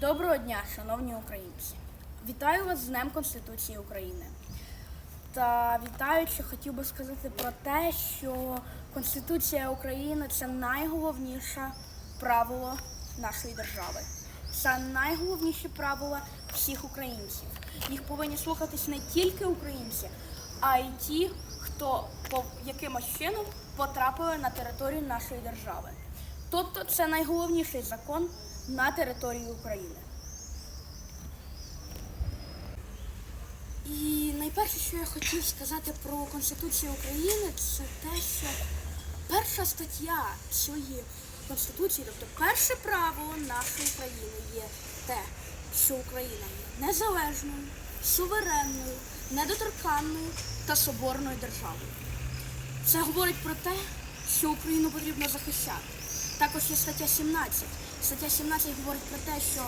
Доброго дня, шановні українці! Вітаю вас з Днем Конституції України. Та вітаючи, хотів би сказати про те, що Конституція України це найголовніше правило нашої держави. Це найголовніші правила всіх українців. Їх повинні слухатись не тільки українці, а й ті, хто по якимось чином потрапили на територію нашої держави. Тобто це найголовніший закон на території України. І найперше, що я хотів сказати про Конституцію України, це те, що перша стаття цієї Конституції, тобто перше правило нашої країни є те, що Україна є незалежною, суверенною, недоторканною та соборною державою. Це говорить про те, що Україну потрібно захищати. Також є стаття 17. Стаття 17 говорить про те, що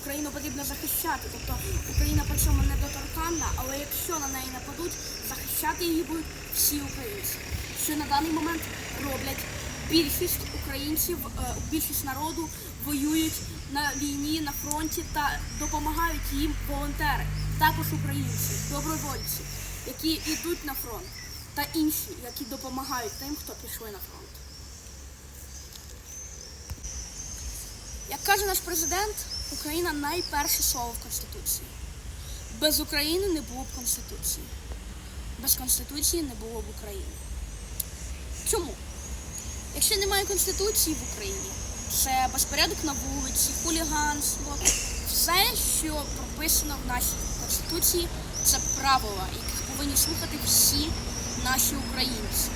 Україну потрібно захищати. Тобто Україна по цьому недоторканна, але якщо на неї нападуть, захищати її будуть всі українці. Що на даний момент роблять більшість українців, е, більшість народу воюють на війні, на фронті та допомагають їм волонтери, також українці, добровольці, які йдуть на фронт, та інші, які допомагають тим, хто пішли на фронт. Як каже наш президент, Україна найперше слово в Конституції. Без України не було б Конституції. Без Конституції не було б України. Чому? Якщо немає Конституції в Україні, це безпорядок на вулиці, хуліганство, все, що прописано в нашій Конституції, це правила, яких повинні слухати всі наші українці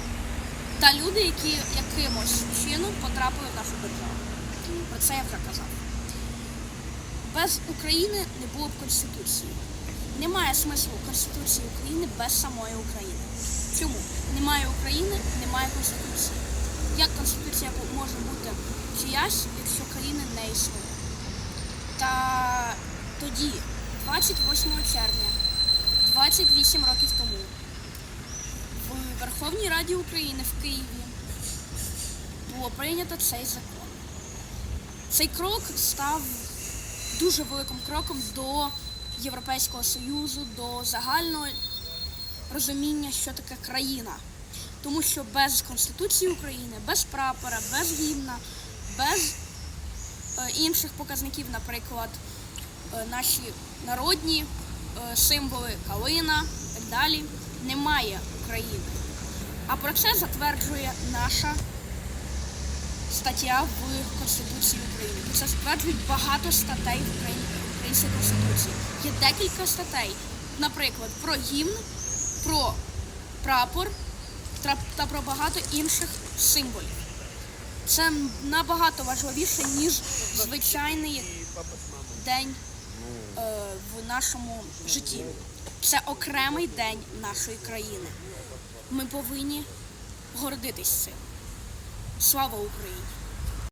та люди, які якимось чином потрапили в нашу державу. Про це я вже казав. Без України не було б Конституції. Немає смислу Конституції України без самої України. Чому? Немає України, немає Конституції. Як Конституція може бути чиясь, якщо країни не існує? Та тоді, 28 червня, 28 років тому, в Верховній Раді України в Києві було прийнято цей закон. Цей крок став дуже великим кроком до Європейського Союзу, до загального розуміння, що таке країна. Тому що без Конституції України, без прапора, без гімна, без е, інших показників, наприклад, е, наші народні е, символи калина і так далі, немає України. А про це затверджує наша стаття в Конституції України. Це затверджують багато статей в Україні Української Конституції. Є декілька статей, наприклад, про гімн, про прапор та про багато інших символів. Це набагато важливіше, ніж звичайний день е, в нашому житті. Це окремий день нашої країни. Ми повинні гордитись цим. Слава Україні!